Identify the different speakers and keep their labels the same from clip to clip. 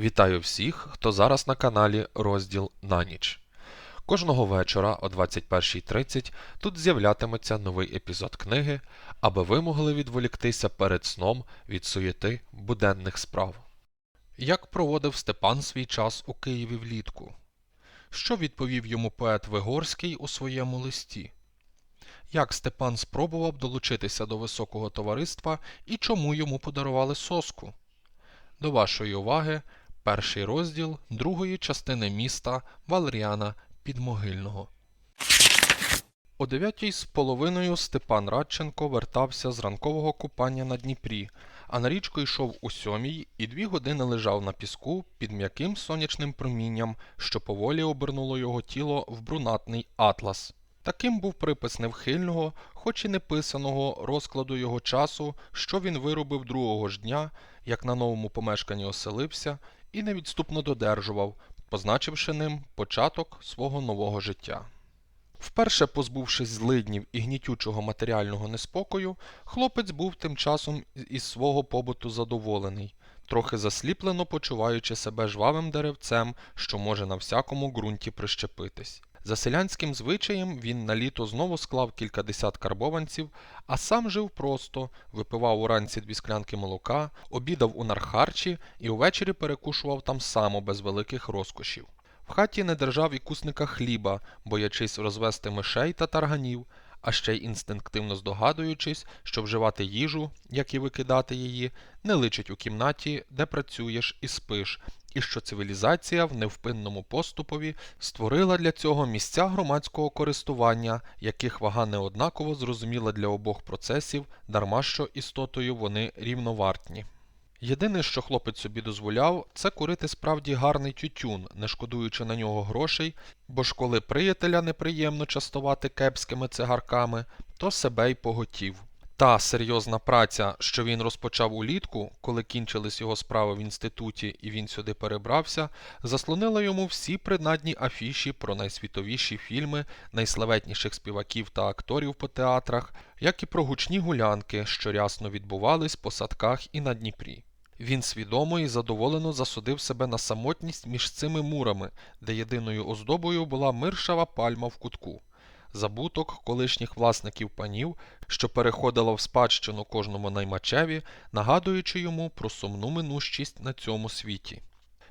Speaker 1: Вітаю всіх, хто зараз на каналі Розділ на ніч. Кожного вечора о 21.30 тут з'являтиметься новий епізод книги, аби ви могли відволіктися перед сном від суєти буденних справ. Як проводив Степан свій час у Києві влітку? Що відповів йому поет Вигорський у своєму листі? Як Степан спробував долучитися до високого товариства і чому йому подарували соску? До вашої уваги перший розділ другої частини міста Валеріана Підмогильного. О дев'ятій з половиною Степан Радченко вертався з ранкового купання на Дніпрі, а на річку йшов у сьомій і дві години лежав на піску під м'яким сонячним промінням, що поволі обернуло його тіло в брунатний атлас. Таким був припис невхильного, хоч і неписаного розкладу його часу, що він виробив другого ж дня, як на новому помешканні оселився, і невідступно додержував, позначивши ним початок свого нового життя. Вперше позбувшись злиднів і гнітючого матеріального неспокою, хлопець був тим часом із свого побуту задоволений, трохи засліплено почуваючи себе жвавим деревцем, що може на всякому ґрунті прищепитись. За селянським звичаєм він на літо знову склав кількадесят карбованців, а сам жив просто, випивав уранці дві склянки молока, обідав у нархарчі і увечері перекушував там само без великих розкошів. В хаті не держав і кусника хліба, боячись розвести мишей та тарганів, а ще й інстинктивно здогадуючись, що вживати їжу, як і викидати її, не личить у кімнаті, де працюєш і спиш, і що цивілізація в невпинному поступові створила для цього місця громадського користування, яких вага неоднаково зрозуміла для обох процесів, дарма що істотою вони рівновартні. Єдине, що хлопець собі дозволяв, це курити справді гарний тютюн, не шкодуючи на нього грошей, бо ж коли приятеля неприємно частувати кепськими цигарками, то себе й поготів. Та серйозна праця, що він розпочав улітку, коли кінчились його справи в інституті і він сюди перебрався, заслонила йому всі принадні афіші про найсвітовіші фільми, найславетніших співаків та акторів по театрах, як і про гучні гулянки, що рясно відбувались по садках і на Дніпрі. Він свідомо і задоволено засудив себе на самотність між цими мурами, де єдиною оздобою була миршава пальма в кутку. Забуток колишніх власників панів, що переходила в спадщину кожному наймачеві, нагадуючи йому про сумну минущість на цьому світі.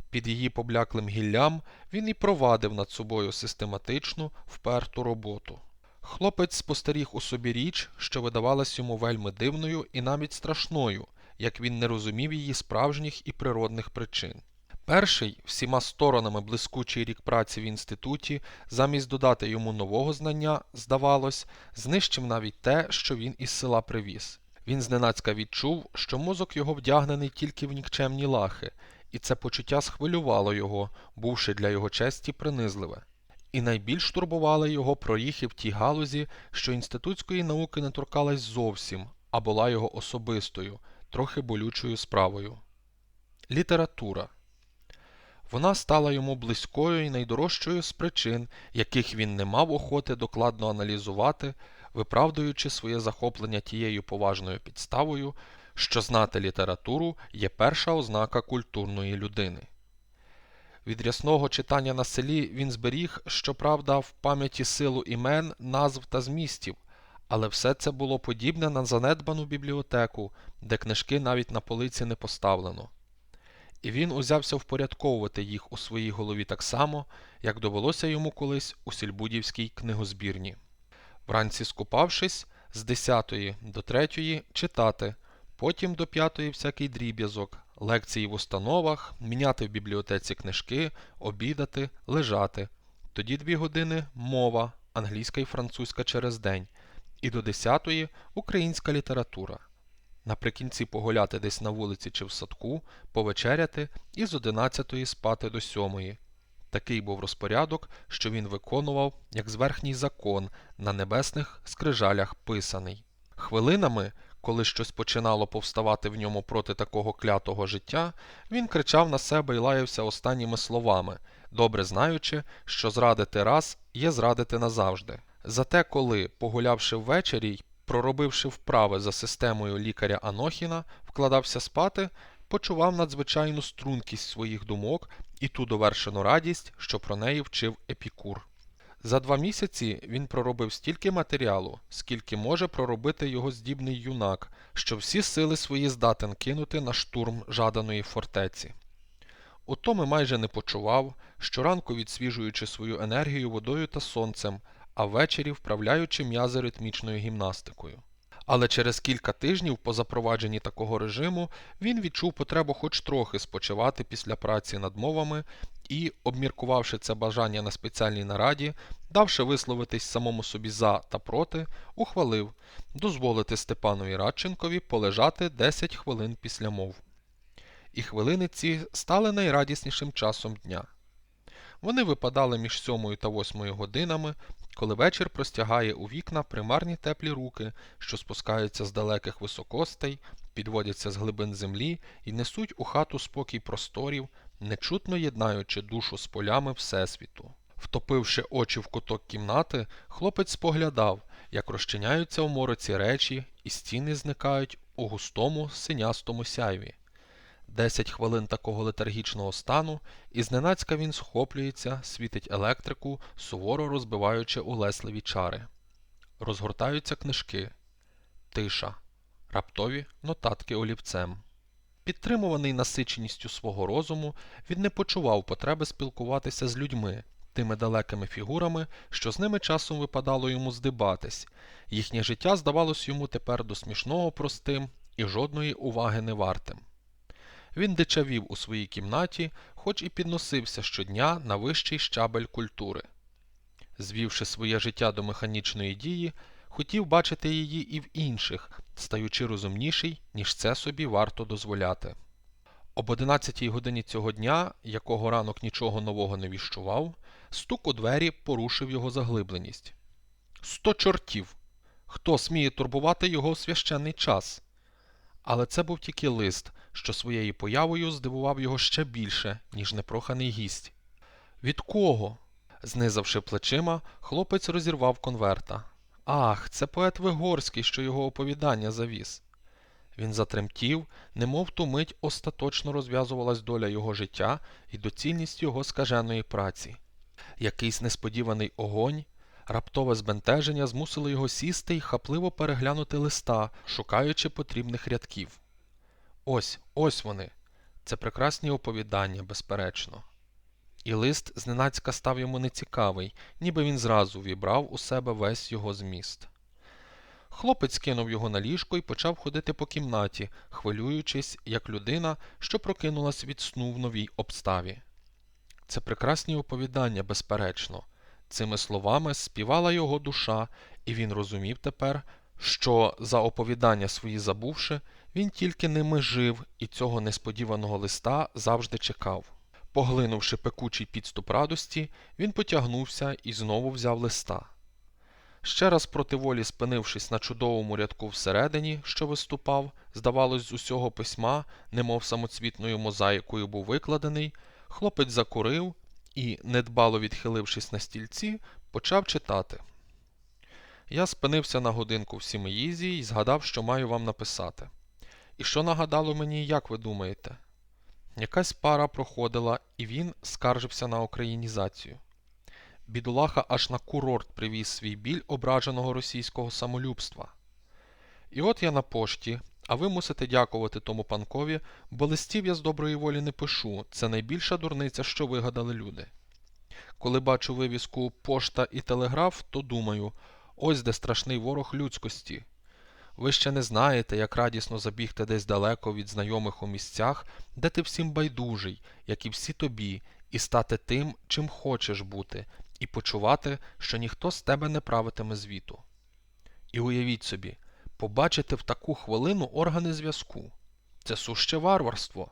Speaker 1: Під її побляклим гіллям він і провадив над собою систематичну, вперту роботу. Хлопець спостеріг у собі річ, що видавалась йому вельми дивною і навіть страшною, як він не розумів її справжніх і природних причин. Перший, всіма сторонами блискучий рік праці в інституті, замість додати йому нового знання, здавалось, знищив навіть те, що він із села привіз. Він зненацька відчув, що мозок його вдягнений тільки в нікчемні лахи, і це почуття схвилювало його, бувши для його честі принизливе. І найбільш турбували його проріхи в тій галузі, що інститутської науки не торкалась зовсім, а була його особистою, трохи болючою справою. Література. Вона стала йому близькою і найдорожчою з причин, яких він не мав охоти докладно аналізувати, виправдуючи своє захоплення тією поважною підставою, що знати літературу є перша ознака культурної людини. Від рясного читання на селі він зберіг, щоправда, в пам'яті силу імен, назв та змістів, але все це було подібне на занедбану бібліотеку, де книжки навіть на полиці не поставлено і він узявся впорядковувати їх у своїй голові так само, як довелося йому колись у сільбудівській книгозбірні. Вранці скупавшись, з 10 до 3 читати, потім до 5 всякий дріб'язок, лекції в установах, міняти в бібліотеці книжки, обідати, лежати. Тоді дві години мова, англійська і французька через день, і до 10 українська література наприкінці погуляти десь на вулиці чи в садку, повечеряти і з одинадцятої спати до сьомої. Такий був розпорядок, що він виконував, як зверхній закон, на небесних скрижалях писаний. Хвилинами, коли щось починало повставати в ньому проти такого клятого життя, він кричав на себе і лаявся останніми словами, добре знаючи, що зрадити раз є зрадити назавжди. Зате, коли, погулявши ввечері й проробивши вправи за системою лікаря Анохіна, вкладався спати, почував надзвичайну стрункість своїх думок і ту довершену радість, що про неї вчив Епікур. За два місяці він проробив стільки матеріалу, скільки може проробити його здібний юнак, що всі сили свої здатен кинути на штурм жаданої фортеці. Утоми майже не почував, щоранку відсвіжуючи свою енергію водою та сонцем, а ввечері вправляючи м'язи ритмічною гімнастикою. Але через кілька тижнів по запровадженні такого режиму він відчув потребу хоч трохи спочивати після праці над мовами і, обміркувавши це бажання на спеціальній нараді, давши висловитись самому собі за та проти, ухвалив дозволити Степанові Радченкові полежати 10 хвилин після мов. І хвилини ці стали найрадіснішим часом дня. Вони випадали між сьомою та восьмою годинами, коли вечір простягає у вікна примарні теплі руки, що спускаються з далеких високостей, підводяться з глибин землі і несуть у хату спокій просторів, нечутно єднаючи душу з полями Всесвіту. Втопивши очі в куток кімнати, хлопець споглядав, як розчиняються у мороці речі, і стіни зникають у густому синястому сяйві. Десять хвилин такого летаргічного стану, і зненацька він схоплюється, світить електрику, суворо розбиваючи улесливі чари. Розгортаються книжки, тиша, раптові нотатки олівцем. Підтримуваний насиченістю свого розуму, він не почував потреби спілкуватися з людьми, тими далекими фігурами, що з ними часом випадало йому здибатись. Їхнє життя здавалось йому тепер до смішного простим і жодної уваги не вартим. Він дичавів у своїй кімнаті, хоч і підносився щодня на вищий щабель культури. Звівши своє життя до механічної дії, хотів бачити її і в інших, стаючи розумніший, ніж це собі варто дозволяти. Об одинадцятій годині цього дня, якого ранок нічого нового не віщував, стук у двері порушив його заглибленість. Сто чортів! Хто сміє турбувати його у священний час? Але це був тільки лист, що своєю появою здивував його ще більше, ніж непроханий гість. Від кого? Знизавши плечима, хлопець розірвав конверта. Ах, це поет Вигорський, що його оповідання завіз. Він затремтів, немов ту мить остаточно розв'язувалась доля його життя і доцільність його скаженої праці. Якийсь несподіваний огонь, раптове збентеження змусило його сісти й хапливо переглянути листа, шукаючи потрібних рядків. Ось, ось вони. Це прекрасні оповідання, безперечно. І лист зненацька став йому нецікавий, ніби він зразу вібрав у себе весь його зміст. Хлопець кинув його на ліжко і почав ходити по кімнаті, хвилюючись, як людина, що прокинулась від сну в новій обставі. Це прекрасні оповідання, безперечно. Цими словами співала його душа, і він розумів тепер, що за оповідання свої забувши, він тільки ними жив і цього несподіваного листа завжди чекав. Поглинувши пекучий підступ радості, він потягнувся і знову взяв листа. Ще раз проти волі спинившись на чудовому рядку всередині, що виступав, здавалось, з усього письма, немов самоцвітною мозаїкою був викладений, хлопець закурив і, недбало відхилившись на стільці, почав читати. Я спинився на годинку в Сімеїзі і згадав, що маю вам написати. І що нагадало мені, як ви думаєте? Якась пара проходила, і він скаржився на українізацію. Бідолаха аж на курорт привіз свій біль ображеного російського самолюбства. І от я на пошті, а ви мусите дякувати тому панкові, бо листів я з доброї волі не пишу, це найбільша дурниця, що вигадали люди. Коли бачу вивіску пошта і телеграф, то думаю, ось де страшний ворог людськості. Ви ще не знаєте, як радісно забігти десь далеко від знайомих у місцях, де ти всім байдужий, як і всі тобі, і стати тим, чим хочеш бути, і почувати, що ніхто з тебе не правитиме звіту. І уявіть собі, побачити в таку хвилину органи зв'язку це суще варварство.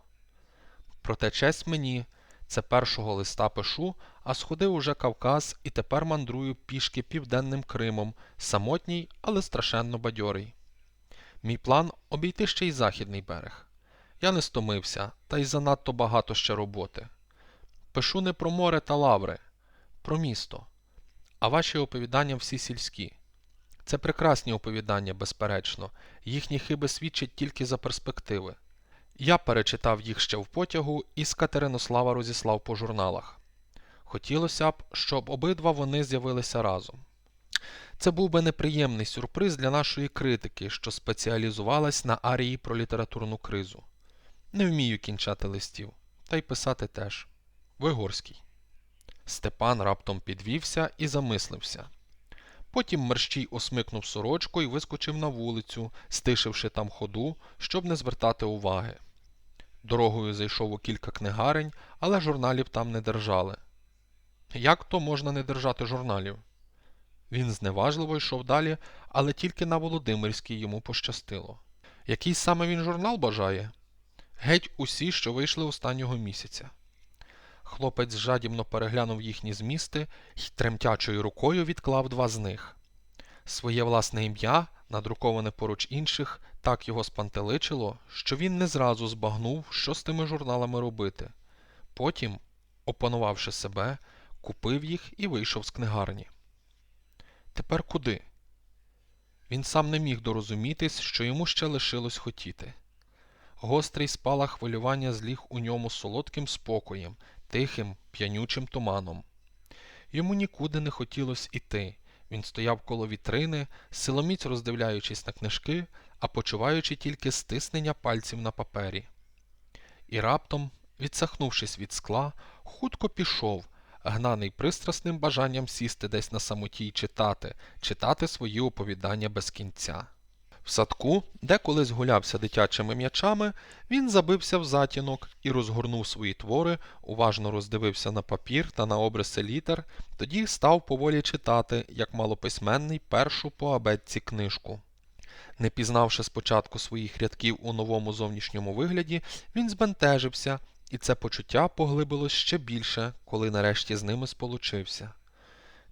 Speaker 1: Проте честь мені, це першого листа пишу, а сходив уже Кавказ і тепер мандрую пішки південним Кримом, самотній, але страшенно бадьорий. Мій план обійти ще й західний берег. Я не стомився, та й занадто багато ще роботи. Пишу не про море та лаври, про місто. А ваші оповідання всі сільські. Це прекрасні оповідання, безперечно, їхні хиби свідчать тільки за перспективи. Я перечитав їх ще в потягу і з Катеринослава розіслав по журналах. Хотілося б, щоб обидва вони з'явилися разом. Це був би неприємний сюрприз для нашої критики, що спеціалізувалась на арії про літературну кризу. Не вмію кінчати листів, та й писати теж. Вигорський. Степан раптом підвівся і замислився. Потім мерщій осмикнув сорочку і вискочив на вулицю, стишивши там ходу, щоб не звертати уваги. Дорогою зайшов у кілька книгарень, але журналів там не держали. Як то можна не держати журналів? Він зневажливо йшов далі, але тільки на Володимирській йому пощастило. Який саме він журнал бажає? Геть усі, що вийшли останнього місяця. Хлопець жадібно переглянув їхні змісти і тремтячою рукою відклав два з них. Своє власне ім'я, надруковане поруч інших, так його спантеличило, що він не зразу збагнув, що з тими журналами робити. Потім, опанувавши себе, купив їх і вийшов з книгарні. Тепер куди? Він сам не міг дорозумітись, що йому ще лишилось хотіти. Гострий спалах хвилювання зліг у ньому солодким спокоєм, тихим, п'янючим туманом. Йому нікуди не хотілося іти. Він стояв коло вітрини, силоміць роздивляючись на книжки, а почуваючи тільки стиснення пальців на папері. І раптом, відсахнувшись від скла, хутко пішов, гнаний пристрасним бажанням сісти десь на самоті й читати, читати свої оповідання без кінця. В садку, де колись гулявся дитячими м'ячами, він забився в затінок і розгорнув свої твори, уважно роздивився на папір та на обриси літер, тоді став поволі читати, як малописьменний, першу по абетці книжку. Не пізнавши спочатку своїх рядків у новому зовнішньому вигляді, він збентежився, і це почуття поглибилось ще більше, коли нарешті з ними сполучився.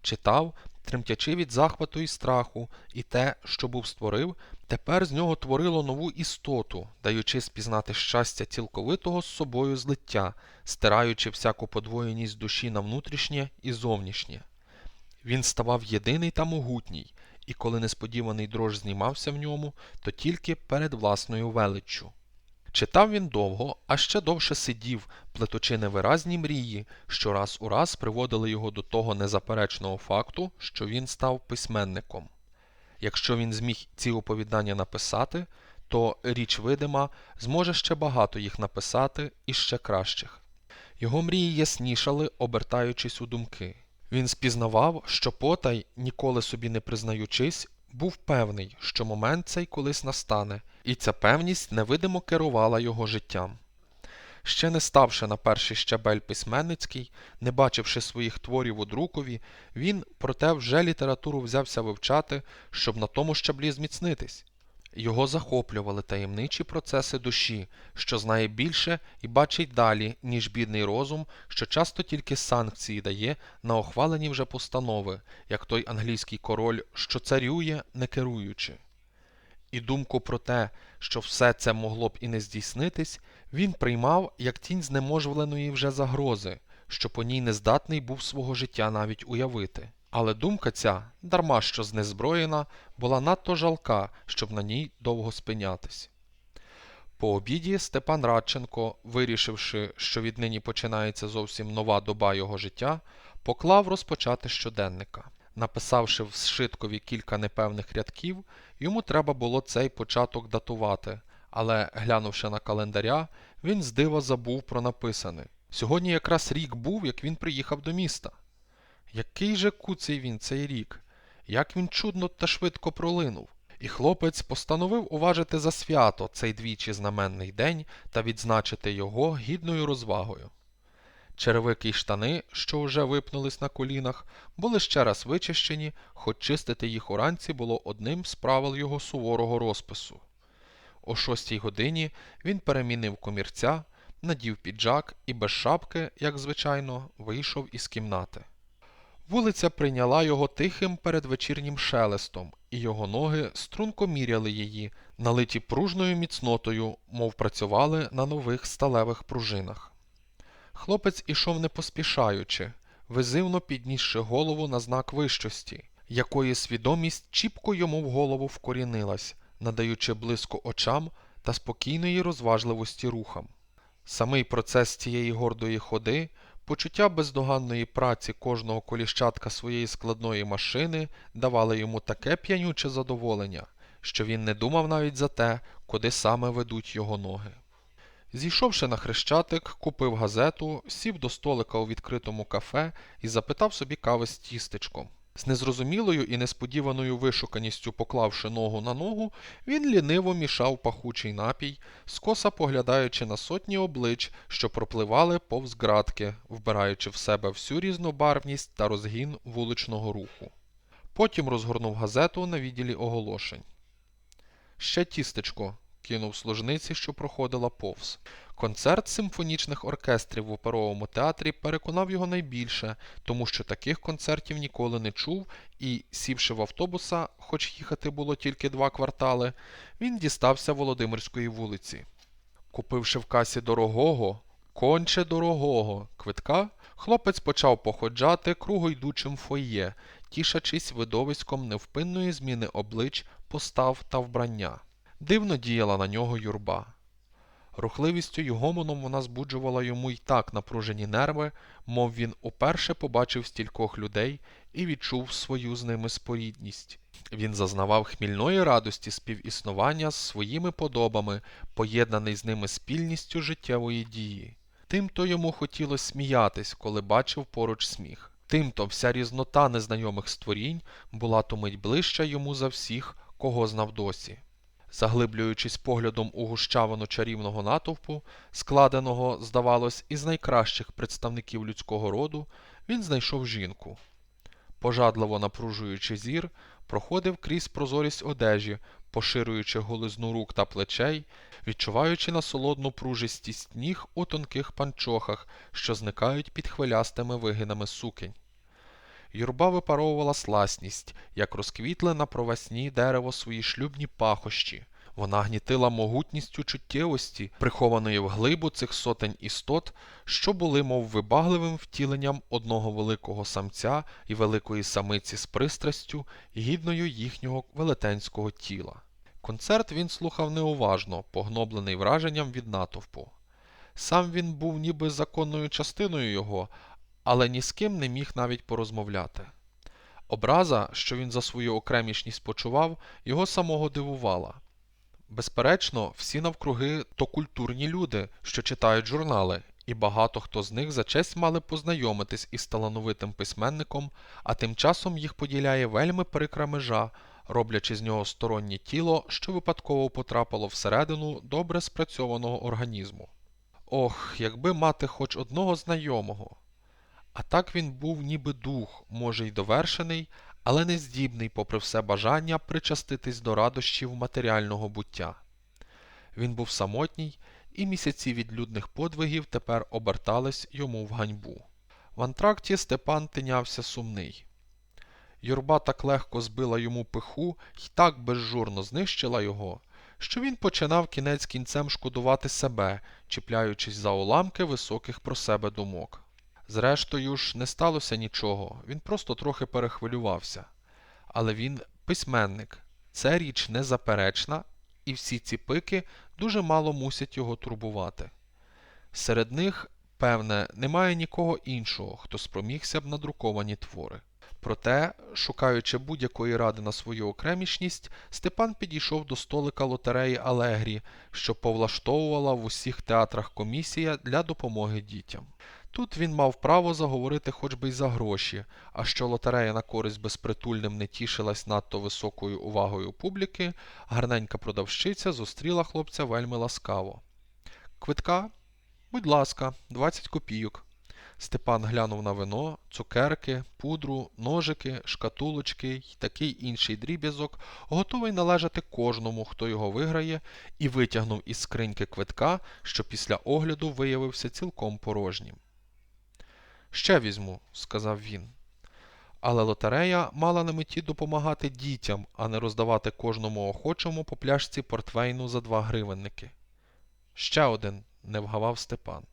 Speaker 1: Читав, тремтячи від захвату і страху, і те, що був створив, тепер з нього творило нову істоту, даючи спізнати щастя цілковитого з собою злиття, стираючи всяку подвоєність душі на внутрішнє і зовнішнє. Він ставав єдиний та могутній, і коли несподіваний дрож знімався в ньому, то тільки перед власною величчю. Читав він довго, а ще довше сидів, плетучи невиразні мрії, що раз у раз приводили його до того незаперечного факту, що він став письменником. Якщо він зміг ці оповідання написати, то річ видима зможе ще багато їх написати і ще кращих. Його мрії яснішали, обертаючись у думки. Він спізнавав, що потай, ніколи собі не признаючись, був певний, що момент цей колись настане, і ця певність невидимо керувала його життям. Ще не ставши на перший щабель письменницький, не бачивши своїх творів у друкові, він, проте, вже літературу взявся вивчати, щоб на тому щаблі зміцнитись. Його захоплювали таємничі процеси душі, що знає більше і бачить далі, ніж бідний розум, що часто тільки санкції дає на охвалені вже постанови, як той англійський король, що царює, не керуючи. І думку про те, що все це могло б і не здійснитись, він приймав як тінь знеможвленої вже загрози, що по ній нездатний був свого життя навіть уявити. Але думка ця, дарма що знезброєна, була надто жалка, щоб на ній довго спинятись. По обіді Степан Радченко, вирішивши, що віднині починається зовсім нова доба його життя, поклав розпочати щоденника. Написавши в зшиткові кілька непевних рядків, йому треба було цей початок датувати, але, глянувши на календаря, він з дива забув про написане. Сьогодні якраз рік був, як він приїхав до міста. Який же куций він цей рік, як він чудно та швидко пролинув. І хлопець постановив уважити за свято цей двічі знаменний день та відзначити його гідною розвагою. Черевики й штани, що вже випнулись на колінах, були ще раз вичищені, хоч чистити їх уранці було одним з правил його суворого розпису. О шостій годині він перемінив комірця, надів піджак і без шапки, як звичайно, вийшов із кімнати. Вулиця прийняла його тихим передвечірнім шелестом, і його ноги струнко міряли її, налиті пружною міцнотою, мов працювали на нових сталевих пружинах. Хлопець ішов не поспішаючи, визивно піднісши голову на знак вищості, якої свідомість чіпко йому в голову вкорінилась, надаючи блиску очам та спокійної розважливості рухам. Самий процес цієї гордої ходи, почуття бездоганної праці кожного коліщатка своєї складної машини давали йому таке п'янюче задоволення, що він не думав навіть за те, куди саме ведуть його ноги. Зійшовши на хрещатик, купив газету, сів до столика у відкритому кафе і запитав собі кави з тістечком. З незрозумілою і несподіваною вишуканістю поклавши ногу на ногу, він ліниво мішав пахучий напій, скоса поглядаючи на сотні облич, що пропливали повз ґратки, вбираючи в себе всю різнобарвність та розгін вуличного руху. Потім розгорнув газету на відділі оголошень. Ще тістечко, кинув служниці, що проходила повз. Концерт симфонічних оркестрів в оперовому театрі переконав його найбільше, тому що таких концертів ніколи не чув, і, сівши в автобуса, хоч їхати було тільки два квартали, він дістався Володимирської вулиці. Купивши в касі дорогого, конче дорогого квитка, хлопець почав походжати кругойдучим фоє, тішачись видовиськом невпинної зміни облич, постав та вбрання. Дивно діяла на нього юрба. Рухливістю й гомоном вона збуджувала йому й так напружені нерви, мов він уперше побачив стількох людей і відчув свою з ними спорідність. Він зазнавав хмільної радості співіснування з своїми подобами, поєднаний з ними спільністю життєвої дії. Тим-то йому хотілося сміятись, коли бачив поруч сміх. Тим-то вся різнота незнайомих створінь була то мить ближча йому за всіх, кого знав досі. Заглиблюючись поглядом у гущавину чарівного натовпу, складеного, здавалось, із найкращих представників людського роду, він знайшов жінку. Пожадливо напружуючи зір, проходив крізь прозорість одежі, поширюючи голизну рук та плечей, відчуваючи насолодну пружистість ніг у тонких панчохах, що зникають під хвилястими вигинами сукень. Юрба випаровувала сласність, як розквітле на провесні дерево свої шлюбні пахощі. Вона гнітила могутністю чуттєвості, прихованої в глибу цих сотень істот, що були, мов вибагливим втіленням одного великого самця і великої самиці з пристрастю, гідною їхнього велетенського тіла. Концерт він слухав неуважно, погноблений враженням від натовпу. Сам він був ніби законною частиною його, але ні з ким не міг навіть порозмовляти. Образа, що він за свою окремішність почував, його самого дивувала. Безперечно, всі навкруги то культурні люди, що читають журнали, і багато хто з них за честь мали познайомитись із талановитим письменником, а тим часом їх поділяє вельми прикра межа, роблячи з нього стороннє тіло, що випадково потрапило всередину добре спрацьованого організму. Ох, якби мати хоч одного знайомого. А так він був ніби дух, може й довершений, але не здібний, попри все бажання, причаститись до радощів матеріального буття. Він був самотній, і місяці відлюдних подвигів тепер обертались йому в ганьбу. В антракті Степан тинявся сумний. Юрба так легко збила йому пиху й так безжурно знищила його, що він починав кінець кінцем шкодувати себе, чіпляючись за уламки високих про себе думок. Зрештою ж, не сталося нічого, він просто трохи перехвилювався. Але він письменник, це річ незаперечна, і всі ці пики дуже мало мусять його турбувати. Серед них, певне, немає нікого іншого, хто спромігся б на друковані твори. Проте, шукаючи будь-якої ради на свою окремішність, Степан підійшов до столика лотереї Алегрі, що повлаштовувала в усіх театрах комісія для допомоги дітям. Тут він мав право заговорити хоч би й за гроші, а що лотерея на користь безпритульним не тішилась надто високою увагою публіки, гарненька продавщиця зустріла хлопця вельми ласкаво. Квитка? Будь ласка, 20 копійок. Степан глянув на вино, цукерки, пудру, ножики, шкатулочки й такий інший дріб'язок, готовий належати кожному, хто його виграє, і витягнув із скриньки квитка, що після огляду виявився цілком порожнім. Ще візьму, сказав він. Але лотерея мала на меті допомагати дітям, а не роздавати кожному охочому по пляшці портвейну за два гривенники. Ще один, не вгавав Степан.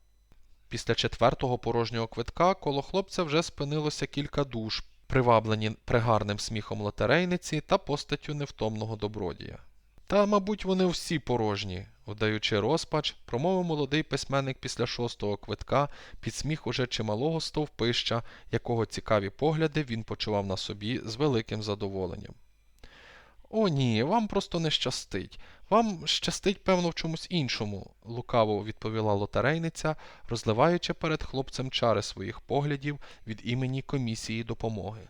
Speaker 1: Після четвертого порожнього квитка коло хлопця вже спинилося кілька душ, приваблені пригарним сміхом лотерейниці та постаттю невтомного добродія. Та, мабуть, вони всі порожні, Вдаючи розпач, промовив молодий письменник після шостого квитка під сміх уже чималого стовпища, якого цікаві погляди він почував на собі з великим задоволенням. О, ні, вам просто не щастить. Вам щастить, певно, в чомусь іншому, лукаво відповіла лотерейниця, розливаючи перед хлопцем чари своїх поглядів від імені комісії допомоги.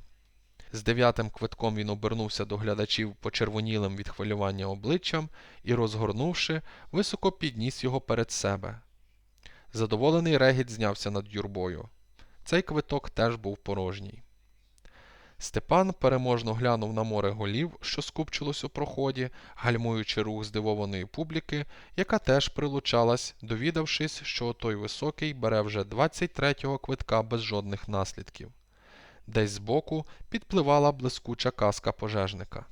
Speaker 1: З дев'ятим квитком він обернувся до глядачів почервонілим від хвилювання обличчям і, розгорнувши, високо підніс його перед себе. Задоволений регіт знявся над юрбою. Цей квиток теж був порожній. Степан переможно глянув на море голів, що скупчилось у проході, гальмуючи рух здивованої публіки, яка теж прилучалась, довідавшись, що той високий бере вже 23-го квитка без жодних наслідків. Десь збоку підпливала блискуча каска пожежника.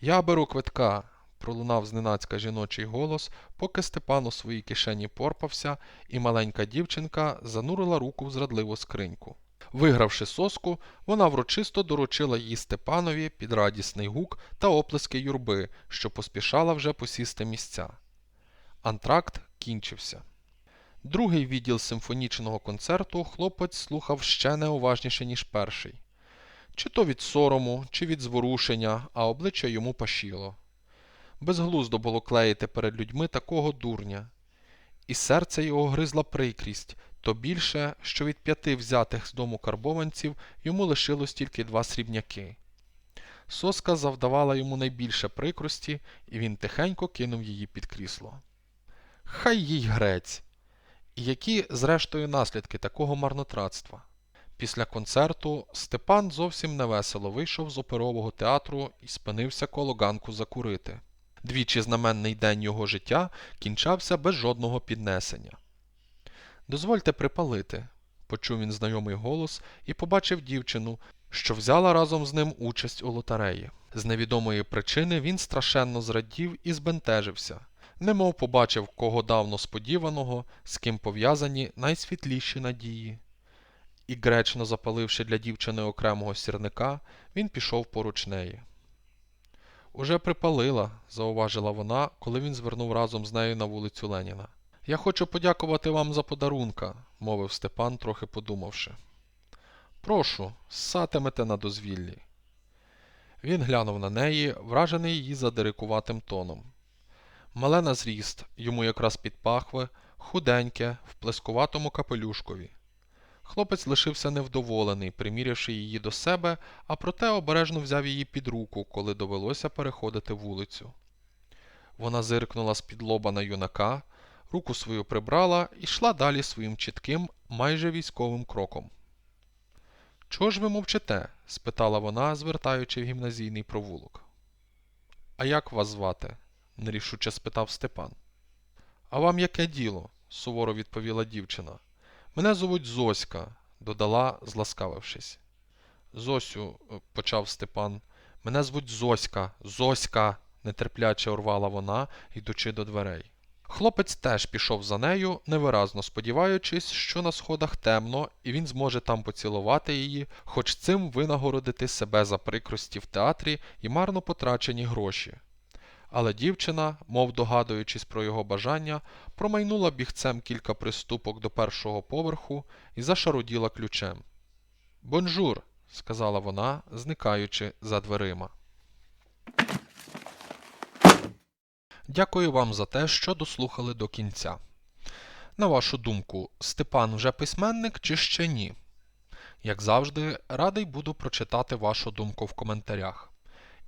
Speaker 1: Я беру квитка. пролунав зненацька жіночий голос, поки Степан у своїй кишені порпався, і маленька дівчинка занурила руку в зрадливу скриньку. Вигравши соску, вона врочисто доручила її Степанові під радісний гук та оплески юрби, що поспішала вже посісти місця. Антракт кінчився. Другий відділ симфонічного концерту хлопець слухав ще неуважніше, ніж перший. Чи то від сорому, чи від зворушення, а обличчя йому пашіло. Безглуздо було клеїти перед людьми такого дурня. І серце його гризла прикрість, то більше, що від п'яти взятих з дому карбованців йому лишилось тільки два срібняки. Соска завдавала йому найбільше прикрості, і він тихенько кинув її під крісло. Хай їй грець! Які, зрештою, наслідки такого марнотратства? Після концерту Степан зовсім невесело вийшов з оперового театру і спинився коло ганку закурити. Двічі знаменний день його життя кінчався без жодного піднесення. Дозвольте припалити, почув він знайомий голос і побачив дівчину, що взяла разом з ним участь у лотереї. З невідомої причини він страшенно зрадів і збентежився, немов побачив кого давно сподіваного, з ким пов'язані найсвітліші надії. І гречно запаливши для дівчини окремого сірника, він пішов поруч неї. Уже припалила, зауважила вона, коли він звернув разом з нею на вулицю Леніна. Я хочу подякувати вам за подарунка, мовив Степан, трохи подумавши. Прошу, ссатимете на дозвіллі. Він глянув на неї, вражений її задирикуватим тоном. Мале на зріст, йому якраз під пахви, худеньке, в плескуватому капелюшкові. Хлопець лишився невдоволений, примірявши її до себе, а проте обережно взяв її під руку, коли довелося переходити вулицю. Вона зиркнула з-під лоба на юнака, руку свою прибрала і йшла далі своїм чітким, майже військовим кроком. Чого ж ви мовчите? спитала вона, звертаючи в гімназійний провулок. А як вас звати? Нерішуче спитав Степан. А вам яке діло? суворо відповіла дівчина. Мене зовуть Зоська, додала, зласкавившись. Зосю, почав Степан. Мене звуть Зоська, Зоська, нетерпляче урвала вона, йдучи до дверей. Хлопець теж пішов за нею, невиразно сподіваючись, що на сходах темно, і він зможе там поцілувати її, хоч цим винагородити себе за прикрості в театрі і марно потрачені гроші. Але дівчина, мов догадуючись про його бажання, промайнула бігцем кілька приступок до першого поверху і зашаруділа ключем. Бонжур, сказала вона, зникаючи за дверима. Дякую вам за те, що дослухали до кінця. На вашу думку, Степан вже письменник чи ще ні? Як завжди, радий буду прочитати вашу думку в коментарях.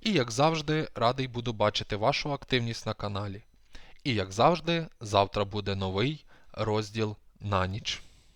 Speaker 1: І, як завжди, радий буду бачити вашу активність на каналі. І, як завжди, завтра буде новий розділ на ніч.